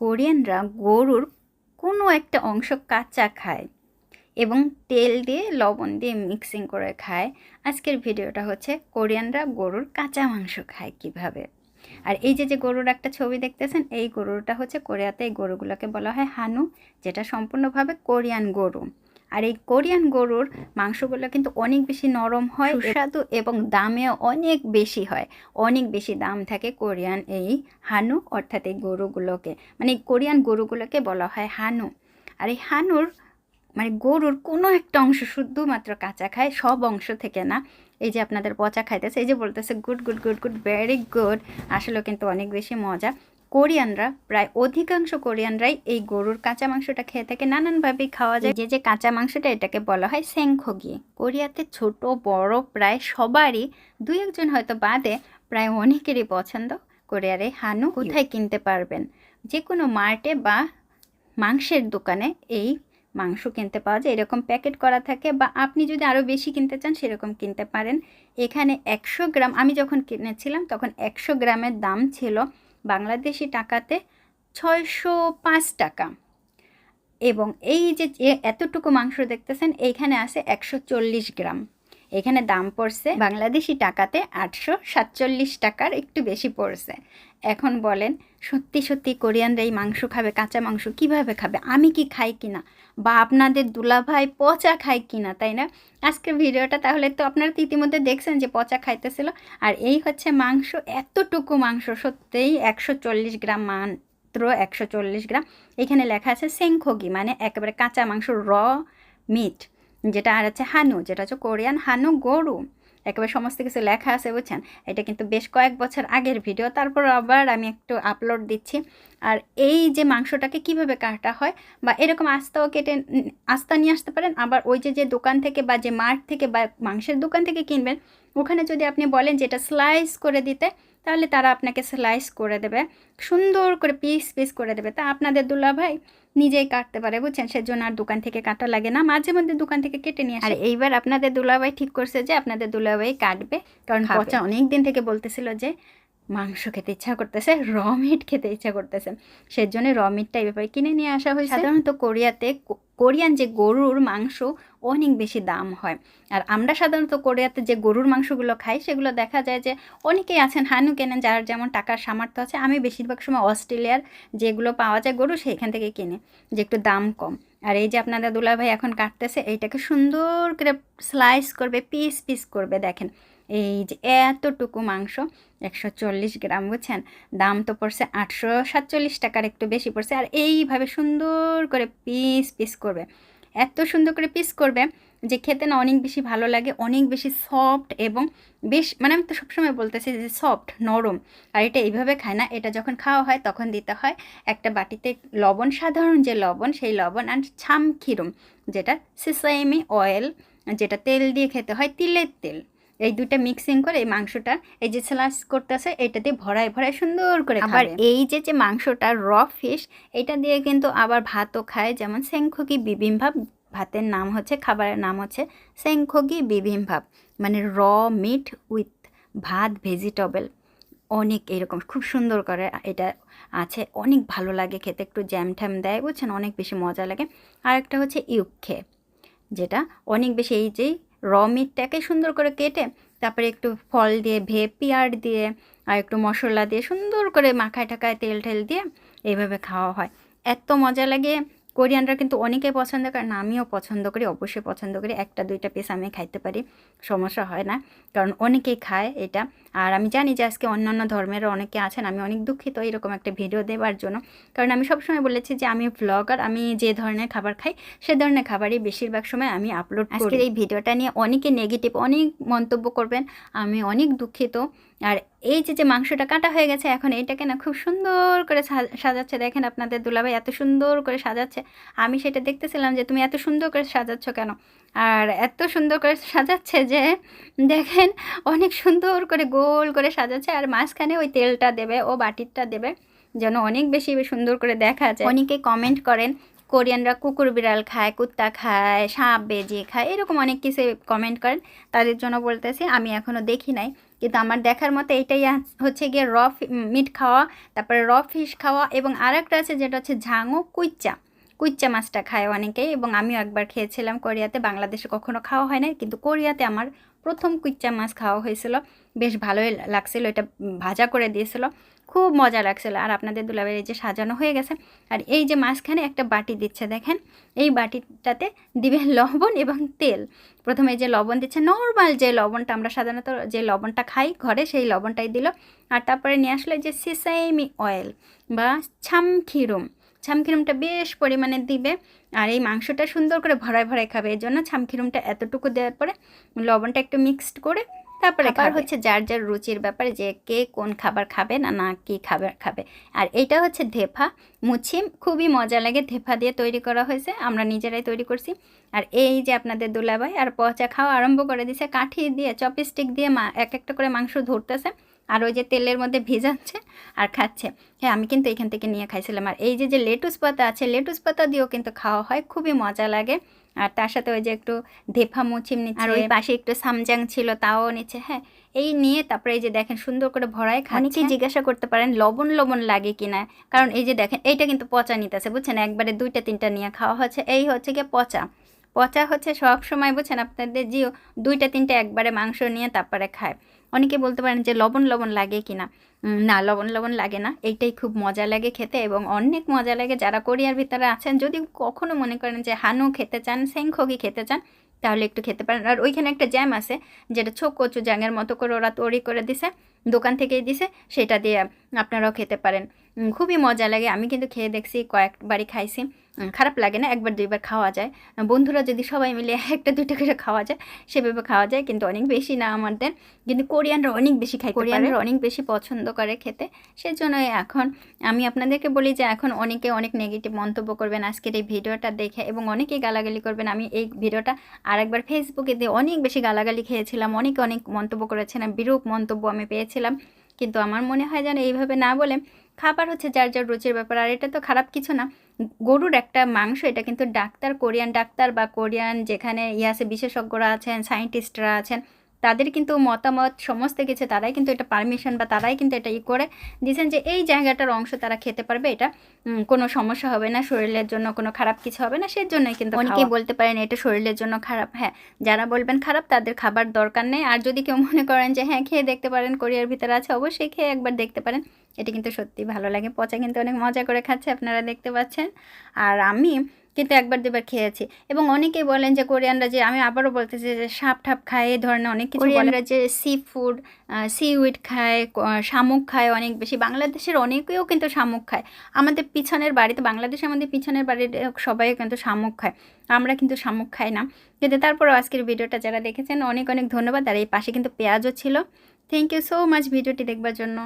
কোরিয়ানরা গরুর কোনো একটা অংশ কাঁচা খায় এবং তেল দিয়ে, লবণ দিয়ে মিক্সিং করে খায়। আজকের ভিডিওটা হচ্ছে কোরিয়ানরা গরুর কাঁচা মাংস খায় কীভাবে। আর এই যে যে গরুর একটা ছবি দেখতেছেন, এই গরুটা হচ্ছে কোরিয়াতে এই গরুগুলোকে বলা হয় হানু, যেটা সম্পূর্ণভাবে কোরিয়ান গরু। আর এই কোরিয়ান গরুর মাংসগুলো কিন্তু অনেক বেশি নরম হয় সুস্বাদু। এবং দামেও অনেক বেশি হয়। অনেক বেশি দাম থাকে কোরিয়ান এই হানু অর্থাৎ এই গরুগুলোকে। মানে এই কোরিয়ান গরুগুলোকে বলা হয় হানু। আর এই হানুর মানে গরুর কোনো একটা অংশ শুধুমাত্র কাঁচা খায় সব অংশ থেকে না। এই যে আপনাদের পচা খাইতেছে এই যে বলতেছে good good good good very good আসলে কিন্তু অনেক বেশি মজা। কোরিয়ানরা, প্রায় অধিকাংশ কোরিয়ানরাই এই গরুর কাঁচা মাংসটা খেয়ে থাকে। নানানভাবেই খাওয়া যায়। যে যে কাঁচা মাংসটা এটাকে বলা হয় সেংখগি কোরিয়াতে ছোট, বড়, প্রায় সবারই, দুই একজন হয়তো বাদে প্রায় অনেকেরই পছন্দ। কোরিয়ার হানু কোথায় কিনতে পারবেন? যে কোনো মার্টে বা মাংসের দোকানে এই মাংস কিনতে পাওয়া যায়। এরকম প্যাকেট করা থাকে বা আপনি যদি আরও বেশি কিনতে চান, সেরকম কিনতে পারেন। এখানে একশো গ্রাম, আমি যখন কিনেছিলাম, তখন একশো গ্রামের দাম ছিল বাংলাদেশি টাকাতে ছয়শো পাঁচ টাকা। এবং এই যে এতটুকু মাংস দেখতেছেন, এইখানে আছে একশো চল্লিশ গ্রাম। এখানে দাম পড়ছে বাংলাদেশি টাকাতে আটশো সাতচল্লিশ টাকার একটু বেশি পড়ছে। এখন বলেন সত্যি সত্যি কোরিয়ানরা এই মাংস খাবে, কাঁচা মাংস কীভাবে খাবে? আমি কি খাই কিনা? বা আপনাদের দুলাভাই পচা খায় কিনা, তাই না? আজকের ভিডিওটা তাহলে তো আপনারা তো ইতিমধ্যে দেখছেন যে পচা খাইতেছিল। আর এই হচ্ছে মাংস, এতটুকু মাংস, সত্যিই একশো চল্লিশ গ্রাম মাত্র একশো চল্লিশ গ্রাম। এখানে লেখা আছে সেংখগি মানে একেবারে কাঁচা মাংস, র, মিট, যেটা আর আছে হানু, যেটা হচ্ছে কোরিয়ান হানু গরু। একেবারে সমস্ত কিছু লেখা আছে, বুঝছেন? এটা কিন্তু বেশ কয়েক বছর আগের ভিডিও তারপর আবার আমি একটু আপলোড দিচ্ছি। আর এই যে মাংসটাকে কীভাবে কাটা হয় বা এরকম আস্তাও কেটে আস্তা নিয়ে আসতে পারেন, আবার ওই যে যে দোকান থেকে বা যে মাঠ থেকে বা মাংসের দোকান থেকে কিনবেন, ওখানে যদি আপনি বলেন যে এটা স্লাইস করে দিতে তাহলে তারা আপনাকে স্লাইস করে দেবে সুন্দর করে পিস পিস করে দেবে। তা আপনাদের দুলাভাই নিজেই কাটতে পারে বুঝছেন? সেজন্য আর দোকান থেকে কাটা লাগে না। মাঝে মধ্যে দোকান থেকে কেটে নিয়ে আর এইবার আপনাদের দুলাভাই ঠিক করছে যে আপনাদের দুলাভাই কাটবে। কারণ পচা অনেক দিন থেকে বলতেছিল যে মাংস খেতে ইচ্ছা করতেছে র মিট খেতে ইচ্ছা করতেছে। সেজন্য র মিটটা এই ব্যাপারে কিনে নিয়ে আসা হয়েছে। সাধারণত কোরিয়াতে কোরিয়ান যে গরুর মাংস অনেক বেশি দাম হয়। আর আমরা সাধারণত কোরিয়াতে যে গরুর মাংসগুলো খাই, সেগুলো দেখা যায় যে অনেকেই আছেন হানু কেনেন যার যেমন টাকার সামর্থ্য আছে। আমি বেশিরভাগ সময় অস্ট্রেলিয়ার যেগুলো পাওয়া যায় গরু, সেইখান থেকে কিনে, যে একটু দাম কম। আর এই যে আপনাদের দুলাভাই এখন কাটতেছে, এইটাকে সুন্দর করে স্লাইস করবে পিস পিস করবে, দেখেন। এই যে এতটুকু মাংস, একশো চল্লিশ গ্রাম, বুঝছেন? দাম তো পড়ছে আটশো সাতচল্লিশ টাকার, একটু বেশি পড়ছে। আর এইভাবে সুন্দর করে পিস পিস করবে। এত সুন্দর করে পিস করবে যে খেতে না অনেক বেশি ভালো লাগে, অনেক বেশি সফট এবং বেশ মানে আমি তো সবসময় বলতেছি যে সফট, নরম। আর এটা এইভাবে খায় না, এটা যখন খাওয়া হয় তখন দিতে হয় একটা বাটিতে লবণ, সাধারণ যে লবণ, সেই লবণ আর ছাম খিরুম যেটা সিসাইমি অয়েল, যেটা তেল দিয়ে খেতে হয়, তিলের তেল। এই দুটা মিক্সিং করে এই মাংসটা এই যে স্লাস করতেছে এটা দিয়ে ভরায় ভরায় সুন্দর করে আবার এই যে যে মাংসটা র ফিশ এটা দিয়ে কিন্তু আবার ভাতও খায় যেমন সেংখকি বিবিম্ভাব ভাতের নাম হচ্ছে খাবারের নাম হচ্ছে সেংখগি বিবিম্ভাব মানে র মিট উইথ ভাত ভেজিটেবল অনেক এরকম খুব সুন্দর করে এটা আছে অনেক ভালো লাগে খেতে একটু জ্যাম ঠ্যাম দেয় বুঝছেন? অনেক বেশি মজা লাগে। আর একটা হচ্ছে ইউক্ষে যেটা অনেক বেশি এই যেই র মিটটাকে সুন্দর করে কেটে, তারপরে একটু ফল দিয়ে, ভে পিয়ার দিয়ে আর একটু মশলা দিয়ে সুন্দর করে মাখায় ঠাকায় তেল টেল দিয়ে এইভাবে খাওয়া হয়। এত মজা লাগে কোরিয়ানরা কিন্তু অনেকে পছন্দ করে না আমিও পছন্দ করি অবশ্যই পছন্দ করি। একটা দুইটা পিস আমি খাইতে পারি সমস্যা হয় না কারণ অনেকেই খায় এটা। আর আমি জানি যে আজকে অন্যান্য ধর্মেরও অনেকে আছেন আমি অনেক দুঃখিত এরকম একটা ভিডিও দেওয়ার জন্য। কারণ আমি সবসময় বলেছি যে আমি ব্লগার আমি যে ধরনের খাবার খাই সে ধরনের খাবারই বেশিরভাগ সময় আমি আপলোড আজকের এই ভিডিওটা নিয়ে অনেকে নেগেটিভ অনেক মন্তব্য করবেন আমি অনেক দুঃখিত। আর এই যে যে মাংসটা কাটা হয়ে গেছে, এখন এইটাকে না খুব সুন্দর করে সাজাচ্ছে। দেখেন আপনাদের দুলাভাই এত সুন্দর করে সাজাচ্ছে। আমি সেটা দেখতেছিলাম যে, তুমি এত সুন্দর করে সাজাচ্ছ কেন? আর এত সুন্দর করে সাজাচ্ছে যে, দেখেন অনেক সুন্দর করে গোল করে সাজাচ্ছে। আর মাঝখানে ওই তেলটা দেবে, ও বাটিরটা দেবে, যেন অনেক বেশি সুন্দর করে দেখা যায় অনেকে কমেন্ট করেন কোরিয়ানরা কুকুর বিড়াল খায়, কুত্তা খায়, সাপ, বেজে খায়, এরকম অনেক কিছু কমেন্ট করেন। তাদের জন্য বলতেছি, আমি এখনও দেখি নাই। কিন্তু আমার দেখার মতো এইটাই হচ্ছে গিয়ে র মিট খাওয়া, তারপরে র ফিশ খাওয়া এবং আর একটা আছে যেটা হচ্ছে ঝাঙো কুইচা কুইচা মাছটা খায় অনেকেই এবং আমিও একবার খেয়েছিলাম কোরিয়াতে, বাংলাদেশে কখনো খাওয়া হয় না কিন্তু কোরিয়াতে আমার প্রথম কুইচা মাছ খাওয়া হয়েছিল। বেশ ভালোই লাগছিল, এটা ভাজা করে দিয়েছিল। খুব মজা লাগছিল। আর আপনাদের দুলাবের এই যে সাজানো হয়ে গেছে, আর এই যে মাঝখানে একটা বাটি দিচ্ছে দেখেন, এই বাটিটাতে দিবে লবণ এবং তেল। প্রথমে যে লবণ দিচ্ছে, নর্মাল যে লবণটা, আমরা সাধারণত যে লবণটা খাই ঘরে, সেই লবণটাই দিল। আর তারপরে নিয়ে আসলো যে সিসাইমি অয়েল বা ছামখিরুম। ছামখিরুমটা বেশ পরিমাণে দিবে, আর এই মাংসটা সুন্দর করে ভরায় ভরায় খাবে। এই জন্য ছামখিরুমটা এতটুকু দেওয়ার পরে লবণটা একটু মিক্সড করে তারপরে খাবার হচ্ছে যার যার রুচির ব্যাপারে যে কে কোন খাবার খাবে না না কি খাবার খাবে। আর এটা হচ্ছে ধেফা। মুছিম খুবই মজা লাগে ধেফা দিয়ে তৈরি করা হয়েছে আমরা নিজেরাই তৈরি করছি। আর এই যে আপনাদের দুলাভাই আর পচা খাওয়া আরম্ভ করে দিছে কাঠি দিয়ে চপস্টিক দিয়ে মা এক একটা করে মাংস ধরতেছে। আর ওই যে তেলের মধ্যে ভেজাচ্ছে আর খাচ্ছে। হ্যাঁ আমি কিন্তু এখান থেকে নিয়ে খাইছিলাম। আর এই যে যে লেটুস পাতা আছে লেটুস পাতা দিয়েও কিন্তু খাওয়া হয় খুবই মজা লাগে। আর তার সাথে ওই যে একটু ধেফা মুছিম নিচ্ছে। আর ওই পাশে একটু সামজাং ছিল তাও নিচ্ছে। হ্যাঁ এই নিয়ে তারপরে এই যে দেখেন সুন্দর করে ভরায় খানিকে জিজ্ঞাসা করতে পারেন লবণ লবণ লাগে কিনা? কারণ এই যে দেখেন এইটা কিন্তু পচা নিতেছে বুঝছেন? একবারে দুইটা তিনটা নিয়ে খাওয়া হচ্ছে। এই হচ্ছে গিয়ে পচা। পচা হচ্ছে সব সময় বুঝছেন? আপনাদের জিও দুইটা তিনটা একবারে মাংস নিয়ে তারপরে খায়। অনেকে বলতে পারেন যে লবণ লবণ লাগে কিনা উম, না লবণ লবণ লাগে না। এইটাই খুব মজা লাগে খেতে এবং অনেক মজা লাগে যারা কোরিয়ার ভিতরে আছেন। যদি কখনো মনে করেন যে হানু খেতে চান সেংখগি খেতে চান তাহলে একটু খেতে পারেন। আর ওইখানে একটা জ্যাম আছে যেটা ছোক কচু জ্যাঙের মতো করে ওরা তৈরি করে দিছে দোকান থেকেই দিছে সেটা দিয়ে আপনারাও খেতে পারেন। খুবই মজা লাগে। আমি কিন্তু খেয়ে দেখছি কয়েকবারই খাইছি। খারাপ লাগে না, একবার দুইবার খাওয়া যায়। বন্ধুরা যদি সবাই মিলে একটা দুইটা করে খাওয়া যায়, সেভাবে খাওয়া যায়, কিন্তু অনেক বেশি না আমাদের কিন্তু কোরিয়ানরা অনেক বেশি খায় কোরিয়ানরা অনেক বেশি পছন্দ করে খেতে। সেজন্যই এখন আমি আপনাদেরকে বলি যে, এখন অনেকে অনেক নেগেটিভ মন্তব্য করবেন আজকের এই ভিডিওটা দেখে এবং অনেকেই গালাগালি করবেন। আমি এই ভিডিওটা আরেকবার ফেসবুকে দিয়ে অনেক বেশি গালাগালি খেয়েছিলাম, অনেকে অনেক মন্তব্য করেছিলাম বিরূপ মন্তব্য আমি পেয়েছিলাম। কিন্তু আমার মনে হয় যেন এইভাবে না বলে খাবার হচ্ছে যার যার রুচির ব্যাপার, আর এটা তো খারাপ কিছু না। গরুর একটা মাংস, এটা কিন্তু ডাক্তার, কোরিয়ান ডাক্তার বা কোরিয়ান যেখানে ইয়াসে বিশেষজ্ঞরা আছেন, সায়েন্টিস্টরা আছেন তাদের কিন্তু মতামত সমস্ত কিছু তারাই কিন্তু এটা পারমিশন বা তারাই কিন্তু এটা ই করে দিয়েছেন যে এই জায়গাটার অংশ তারা খেতে পারবে। এটা কোনো সমস্যা হবে না শরীরের জন্য কোনো খারাপ কিছু হবে না সেই জন্যই কিন্তু অনেকেই বলতে পারেন এটা শরীরের জন্য খারাপ। হ্যাঁ যারা বলবেন খারাপ তাদের খাবার দরকার নেই। আর যদি কেউ মনে করেন যে হ্যাঁ খেয়ে দেখতে পারেন কোরিয়ার ভিতরে আছে অবশ্যই খেয়ে একবার দেখতে পারেন। এটা কিন্তু সত্যি ভালো লাগে। পচা কিন্তু অনেক মজা করে খাচ্ছে আপনারা দেখতে পাচ্ছেন। আর আমি কিন্তু একবার দুবার খেয়েছি। এবং অনেকেই বলেন যে কোরিয়ানরা যে, আমি আবারও বলতেছি যে সাপ ঠাপ খায়, এই ধরনের অনেক কিছু কোরিয়ানরা যে সি ফুড সি উইড খায় শামুক খায় অনেক বেশি। বাংলাদেশের অনেকেও কিন্তু শামুক খায়। আমাদের পিছনের বাড়িতে বাংলাদেশে আমাদের পিছনের বাড়ির সবাই কিন্তু শামুক খায়। আমরা কিন্তু শামুক খাই না। কিন্তু তারপরেও আজকের ভিডিওটা যারা দেখেছেন, অনেক অনেক ধন্যবাদ। আর এই পাশে কিন্তু পেঁয়াজও ছিল। থ্যাংক ইউ সো মাচ ভিডিওটি দেখবার জন্য।